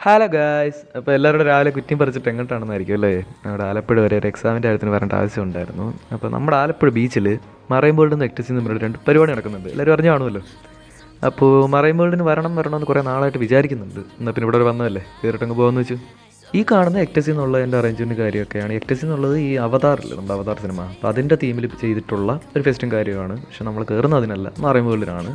Hello guys അപ്പോൾ എല്ലാവരുടെ രാവിലെ കുറ്റിയും പറിച്ചിട്ട് എങ്ങോട്ടാണെന്നായിരിക്കും അല്ലേ? നമ്മുടെ ആലപ്പുഴ വരെ ഒരു എക്സാമിന്റെ കാര്യത്തിന് വരേണ്ട ആവശ്യമുണ്ടായിരുന്നു അപ്പോൾ നമ്മുടെ ആലപ്പുഴ ബീച്ചിൽ മറൈൻ വേൾഡിൽ എക്ടസിൽ പറഞ്ഞ രണ്ട് പരിപാടി നടക്കുന്നുണ്ട്. എല്ലാവരും അറിഞ്ഞു കാണുമല്ലോ. അപ്പോൾ മറൈൻ വേൾഡിന് വരണം വരണമെന്ന് കുറേ നാളായിട്ട് വിചാരിക്കുന്നുണ്ട്. എന്നാൽ പിന്നെ ഇവിടെ വന്നതല്ലേ? കയറിട്ടങ്ങ് പോകാമെന്ന് വെച്ചു. ഈ കാണുന്ന എക്ടസി എന്നുള്ള എന്റെ അറേഞ്ച്മെന്റ് കാര്യമൊക്കെയാണ്. എക്ടസി എന്നുള്ളത് ഈ അവതാറില്ല നമ്മുടെ അവതാർ സിനിമ അപ്പോൾ അതിന്റെ തീമിൽ ചെയ്തിട്ടുള്ള ഒരു ഫെസ്റ്റും കാര്യമാണ് പക്ഷെ നമ്മൾ കയറുന്ന അതിനല്ല. മറൈൻ വേൾഡിലാണ്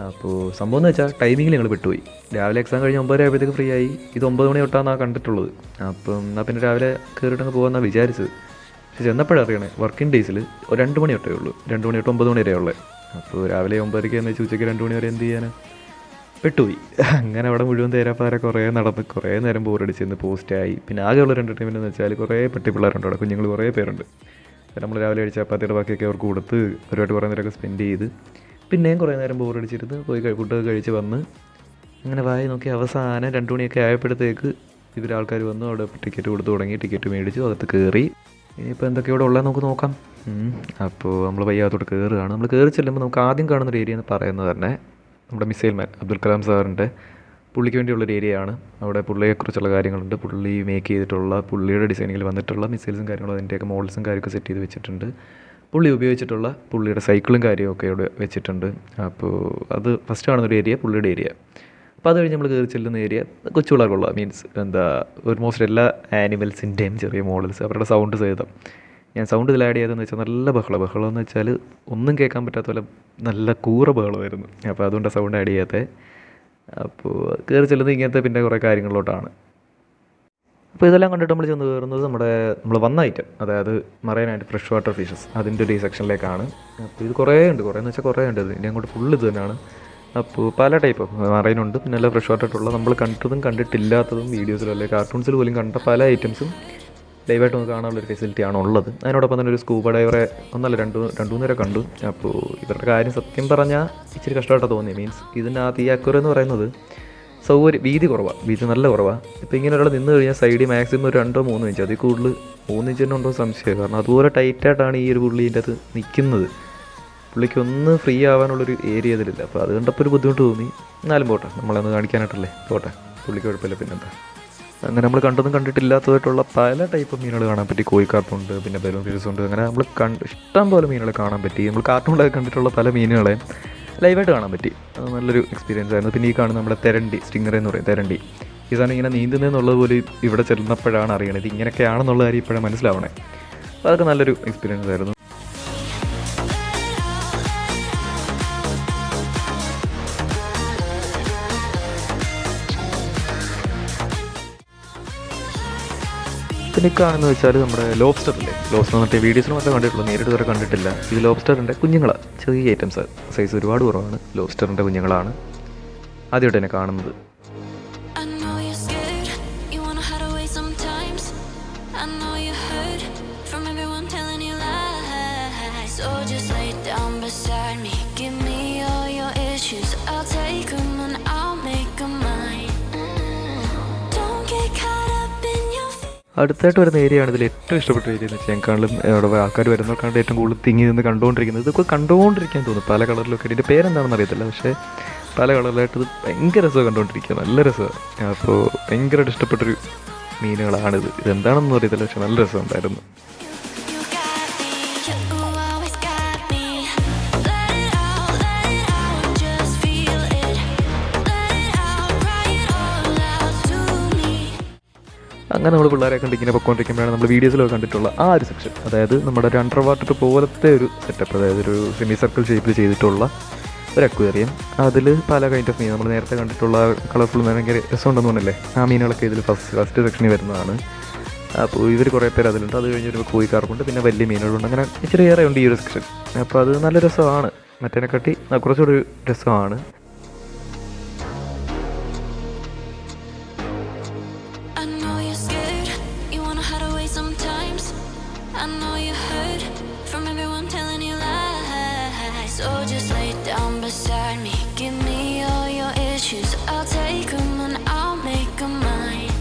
അപ്പോൾ സംഭവം എന്ന് വെച്ചാൽ ടൈമിങ്ങിൽ ഞങ്ങൾ പെട്ടുപോയി. രാവിലെ എക്സാം കഴിഞ്ഞ് ഒമ്പതര ആയപ്പോഴത്തേക്ക് ഫ്രീ ആയി. ഇത് ഒമ്പത് മണി തൊട്ടാണ് കണ്ടിട്ടുള്ളത്. അപ്പം എന്നാൽ പിന്നെ രാവിലെ കയറിയിട്ടങ്ങ് പോകാമെന്നാണ് വിചാരിച്ചത്. പക്ഷെ ചെന്നപ്പോഴേ അറിയണേ വർക്കിംഗ് ഡേയ്സിൽ ഒരു രണ്ട് മണി തൊട്ടേ ഉള്ളൂ. രണ്ട് മണി തൊട്ട് ഒമ്പത് മണി വരെ ഉള്ളത് അപ്പോൾ രാവിലെ ഒമ്പതരയ്ക്ക് എന്ന് വെച്ചാൽ ഉച്ചയ്ക്ക് രണ്ട് മണി വരെ എന്ത് ചെയ്യാൻ പെട്ടുപോയി. അങ്ങനെ അവിടെ മുഴുവൻ തേരാപ്പാര കുറേ നടന്ന് കുറേ നേരം ബോറടിച്ച് പോസ്റ്റായി പിന്നെ ആകെയുള്ള രണ്ട് ടീമിൽ എന്ന് വെച്ചാൽ കുറേ പെട്ടി പിള്ളേരുണ്ട് അവിടെ. കുഞ്ഞുങ്ങൾ കുറേ പേരുണ്ട്. നമ്മൾ രാവിലെ കഴിച്ച ചപ്പാത്തിയുടെ ബാക്കിയൊക്കെ അവർക്ക് കൊടുത്ത് ഒരുപാട് കുറേ നേരമൊക്കെ സ്പെൻഡ് ചെയ്ത് പിന്നെയും കുറേ നേരം ബോറടിച്ചിരുന്ന് പോയി ഫുഡൊക്കെ കഴിച്ച് വന്ന് അങ്ങനെ വായി നോക്കി അവസാനം രണ്ട് മണിയൊക്കെ ആയപ്പോഴത്തേക്ക് ഇവർ ആൾക്കാർ വന്നു അവിടെ ടിക്കറ്റ് കൊടുത്ത് തുടങ്ങി. ടിക്കറ്റ് മേടിച്ചു അകത്ത് കയറി ഇനിയിപ്പോൾ എന്തൊക്കെ ഇവിടെ ഉള്ളത് നമുക്ക് നോക്കാം. അപ്പോൾ നമ്മൾ വയ്യാത്തോട്ട് കയറുകയാണ് നമ്മൾ കയറി ചെല്ലുമ്പോൾ നമുക്ക് ആദ്യം കാണുന്ന ഒരു ഏരിയ എന്ന് പറയുന്നത് തന്നെ നമ്മുടെ മിസൈൽ മാൻ അബ്ദുൽ കലാം സാറിന്റെ പുള്ളിക്ക് വേണ്ടിയുള്ളൊരു ഏരിയയാണ് അവിടെ പുള്ളിയെക്കുറിച്ചുള്ള കാര്യങ്ങളുണ്ട്. പുള്ളി മേക്ക് ചെയ്തിട്ടുള്ള പുള്ളിയുടെ ഡിസൈനിങ്ങിൽ വന്നിട്ടുള്ള മിസൈൽസും കാര്യങ്ങളും അതിന്റെയൊക്കെ മോഡൽസും കാര്യമൊക്കെ സെറ്റ് ചെയ്ത് വെച്ചിട്ടുണ്ട്. പുള്ളി ഉപയോഗിച്ചിട്ടുള്ള പുള്ളിയുടെ സൈക്കിളും കാര്യമൊക്കെ ഇവിടെ വെച്ചിട്ടുണ്ട്. അപ്പോൾ അത് ഫസ്റ്റ് കാണുന്ന ഒരു ഏരിയ പുള്ളിയുടെ ഏരിയ അപ്പോൾ അത് കഴിഞ്ഞ് നമ്മൾ കയറി ചെല്ലുന്ന ഏരിയ കൊച്ചു മീൻസ് എന്താ ഓൾമോസ്റ്റ് എല്ലാ ആനിമൽസിന്റെയും ചെറിയ മോഡൽസ് അവരുടെ സൗണ്ട് സഹിതം. ഞാൻ സൗണ്ട് ഇതിൽ ആഡ് ചെയ്തതെന്ന് വെച്ചാൽ നല്ല ബഹളം. ബഹളം എന്ന് വെച്ചാൽ ഒന്നും കേൾക്കാൻ പറ്റാത്ത പോലെ നല്ല കൂറ ബഹളമായിരുന്നു. അപ്പോൾ അതുകൊണ്ട് സൗണ്ട് ആഡ് ചെയ്യാത്തത് അപ്പോൾ കയറി ചെല്ലുന്നത് ഇങ്ങനത്തെ പിന്നെ കുറേ കാര്യങ്ങളിലോട്ടാണ്. അപ്പോൾ ഇതെല്ലാം കണ്ടിട്ട് നമ്മൾ ചെന്ന് കയറുന്നത് നമ്മുടെ നമ്മൾ വന്ന ഐറ്റം അതായത് മറൈനായിട്ട് ഫ്രഷ് വാട്ടർ ഫിഷസ് അതിന്റെ ഒരു സെക്ഷനിലേക്കാണ് അപ്പോൾ ഇത് കുറേ ഉണ്ട് കുറേ എന്ന് വെച്ചാൽ കുറേ ഉണ്ട് ഇനി അങ്ങോട്ട് ഫുള്ള് ഇത് തന്നെയാണ്. അപ്പോൾ പല ടൈപ്പ് മറൈനുണ്ട് പിന്നെ എല്ലാം ഫ്രഷ് വാട്ടർ ആയിട്ടുള്ള നമ്മൾ കണ്ടതും കണ്ടിട്ടില്ലാത്തതും വീഡിയോസിലും അല്ലെങ്കിൽ കാർട്ടൂൺസിൽ പോലും കണ്ട പല ഐറ്റംസും ലൈവായിട്ട് നമുക്ക് കാണാനുള്ള ഒരു ഫെസിലിറ്റി ആണ് ഉള്ളത്. അതിനോടൊപ്പം തന്നെ ഒരു സ്കൂബ ഡൈവറെ ഒന്നല്ല രണ്ട് രണ്ടു മൂന്നര കണ്ടു. അപ്പോൾ ഇവരുടെ കാര്യം സത്യം പറഞ്ഞാൽ ഇച്ചിരി കഷ്ടമായിട്ടാണ് തോന്നി മീൻസ് ഇതിനകത്ത് ഈ അക്വർ എന്ന് പറയുന്നത് സൗകര്യം വീതി കുറവാണ് വീതി നല്ല കുറവാണ് ഇപ്പോൾ ഇങ്ങനെ ഒരാൾ നിന്ന് കഴിഞ്ഞാൽ സൈഡിൽ മാക്സിമം ഒരു രണ്ടോ മൂന്നോ ഇഞ്ച് അതിൽ കൂടുതൽ മൂന്ന് ഇഞ്ച് തന്നെ ഉണ്ടോ സംശയം കാരണം അതുപോലെ ടൈറ്റായിട്ടാണ് ഈ ഒരു പുള്ളി ഇതിന്റെ അത് നിൽക്കുന്നത് പുള്ളിക്ക് ഒന്ന് ഫ്രീ ആവാനുള്ളൊരു ഏരിയ ഇതിലില്ല. അപ്പോൾ അത് കണ്ടപ്പോൾ ഒരു ബുദ്ധിമുട്ട് തോന്നി. എന്നാലും പോട്ടെ നമ്മളൊന്ന് കാണിക്കാനായിട്ടല്ലേ. പോട്ടെ പുള്ളിക്ക് കുഴപ്പമില്ല. പിന്നെന്താ അങ്ങനെ നമ്മൾ കണ്ടൊന്നും കണ്ടിട്ടില്ലാത്തതായിട്ടുള്ള പല ടൈപ്പ് മീനുകൾ കാണാൻ പറ്റി. കോഴിക്കാർട്ടുണ്ട് പിന്നെ ബലൂൺ ഫിഷസ് ഉണ്ട്. അങ്ങനെ നമ്മൾ കണ്ട് ഇഷ്ടം പോലെ മീനുകളെ കാണാൻ പറ്റി. നമ്മൾ കാർട്ടൂണിലൊക്കെ കണ്ടിട്ടുള്ള പല മീനുകളെ ലൈവായിട്ട് കാണാൻ പറ്റി. നല്ലൊരു എക്സ്പീരിയൻസ് ആയിരുന്നു. പിന്നെ ഈ കാണുന്ന നമ്മുടെ തെരണ്ടി സ്റ്റിങ്ങർ എന്ന് പറയും തെരണ്ടി. ഈ സാധനം ഇങ്ങനെ നീന്തുന്നതെന്നുള്ളത് പോലും ഇവിടെ ചെല്ലുന്നപ്പോഴാണ് അറിയണത്. ഇങ്ങനെയൊക്കെയാണെന്നുള്ള കാര്യം ഇപ്പോഴാണ് മനസ്സിലാവണേ. അപ്പോൾ അതൊക്കെ നല്ലൊരു എക്സ്പീരിയൻസ് ആയിരുന്നു. ഈ വെച്ചാൽ നമ്മുടെ ലോബ്സ്റ്റർ ഇല്ലേ? ലോബ്സ്റ്റർ എന്നിട്ട് വീഡിയോസിൽ മാത്രമേ കണ്ടിട്ടുള്ളൂ നേരിട്ട് വരെ കണ്ടിട്ടില്ല. ഈ ലോബ്സ്റ്ററിന്റെ കുഞ്ഞുങ്ങളാണ് ചെറിയ ഐറ്റംസ് സൈസ് ഒരുപാട് കുറവാണ്. ലോബ്സ്റ്ററിന്റെ കുഞ്ഞുങ്ങളാണ്. ആദ്യമായിട്ട് തന്നെ കാണുന്നത്. Beside അടുത്തായിട്ട് വരുന്ന ഏരിയ ആണ് ഇതിൽ ഏറ്റവും ഇഷ്ടപ്പെട്ട ഏരിയ എന്ന് വെച്ചാൽ ഞങ്ങൾക്കാളും അവിടെ ആൾക്കാർ വരുന്നവർക്കാണ്ട് ഏറ്റവും കൂടുതൽ തിങ്ങി നിന്ന് കണ്ടുകൊണ്ടിരിക്കുന്നത്. ഇതൊക്കെ കണ്ടുകൊണ്ടിരിക്കാൻ തോന്നും പല കളറിലൊക്കെ ഇതിന്റെ പേരെന്താണെന്ന് അറിയത്തില്ല. പക്ഷേ പല കളറിലായിട്ട് ഇത് ഭയങ്കര രസമാണ് കണ്ടുകൊണ്ടിരിക്കുക. നല്ല രസമാണ്. അപ്പോൾ ഭയങ്കരമായിട്ട് ഇഷ്ടപ്പെട്ടൊരു മീനുകളാണിത്. ഇതെന്താണെന്ന് അറിയത്തില്ല. പക്ഷേ നല്ല രസമുണ്ടായിരുന്നു. അങ്ങനെ നമ്മൾ പിള്ളേരെ കണ്ട് ഇങ്ങനെ പൊയ്ക്കൊണ്ടിരിക്കുമ്പോഴാണ് നമ്മൾ വീഡിയോസിലൊക്കെ കണ്ടിട്ടുള്ള ആ ഒരു സെക്ഷൻ അതായത് നമ്മുടെ ഒരു അണ്ടർ വാട്ടർ പോലത്തെ ഒരു സെറ്റപ്പ് അതായത് ഒരു സെമി സർക്കിൾ ഷേപ്പിൽ ചെയ്തിട്ടുള്ള ഒരു അക്വേറിയം അതിൽ പല കൈൻഡ് ഓഫ് മീൻ നമ്മൾ നേരത്തെ കണ്ടിട്ടുള്ള കളർഫുൾ ഭയങ്കര രസമുണ്ടെന്ന് പറഞ്ഞല്ലേ? ആ മീനുകളൊക്കെ ഇതിൽ ഫസ്റ്റ് ഫസ്റ്റ് സെക്ഷനിൽ വരുന്നതാണ്. അപ്പോൾ ഇവർ കുറേ പേര് അതിലുണ്ട്. അത് കഴിഞ്ഞ് ഒരു കോഴിക്കാർപ്പുണ്ട് പിന്നെ വലിയ മീനുകളുണ്ട്. അങ്ങനെ ഇച്ചിരി ഏറെ ഉണ്ട് ഈ ഒരു സെക്ഷൻ അപ്പോൾ അത് നല്ല രസമാണ്. മറ്റേനെക്കാട്ടി കുറച്ചുകൂടി രസമാണ്. I know you heard from everyone telling you lies. So just lay down beside me, give me all your issues. I'll take them and I'll make them mine.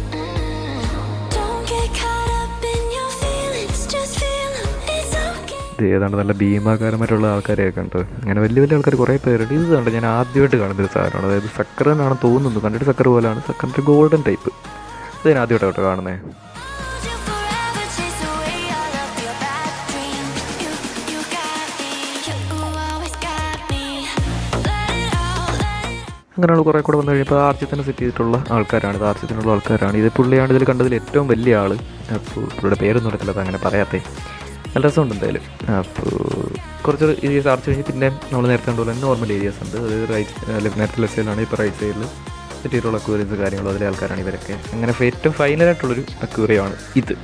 Don't get caught up in your feelings, just feel 'em, it's okay. ഇത് ഏതാണ്ട് നല്ല ഭീമാകാരമായിട്ടുള്ള ആൾക്കാരെയൊക്കെ ഉണ്ട് അങ്ങനെ വലിയ വലിയ ആൾക്കാർ കുറേ പേരുണ്ട് ഇത് കണ്ട് ഞാൻ ആദ്യമായിട്ട് കാണുന്ന ഒരു സാധനമാണ് അതായത് സക്കർ എന്നാണ് തോന്നുന്നത് കണ്ടിട്ട് സക്കർ പോലെയാണ് സക്കറിന്റെ ഗോൾഡൻ ടൈപ്പ് ഇത് ഞാൻ ആദ്യമായിട്ടാണ് കാണുന്നത് അങ്ങനെയുള്ള കുറേ കൂടെ വന്നു കഴിഞ്ഞപ്പോൾ ആർച്ചിത്തിനെ സെറ്റ് ചെയ്തിട്ടുള്ള ആൾക്കാരാണ്. ഇത് ആർജ്യത്തിനുള്ള ആൾക്കാരാണ്. ഇത് പുള്ളിയാണ് ഇതിൽ കണ്ടതിൽ ഏറ്റവും വലിയ ആൾ അപ്പോൾ പുള്ളിയുടെ പേരൊന്നും അറിയത്തില്ല അത് അങ്ങനെ പറയാത്തേ. നല്ല രസമുണ്ട് എന്തായാലും. അപ്പോൾ കുറച്ച് ഈ ആർച്ച് കഴിഞ്ഞ് പിന്നെ നമ്മൾ നേരത്തെ കണ്ടുപോലെ നോർമൽ ഏരിയാസ് ഉണ്ട്. അത് റൈറ്റ് നേരത്തെ ലെഫ്റ്റ് സൈഡിലാണ് ഇപ്പോൾ റൈറ്റ് സൈഡിൽ സെറ്റ് ചെയ്തിട്ടുള്ള അക്വേറിയൻസ് കാര്യങ്ങളും അതിലെ ആൾക്കാരാണ് ഇവരൊക്കെ. അങ്ങനെ ഏറ്റവും ഫൈനലായിട്ടുള്ളൊരു അക്വേറിയമാണ് ഇത്.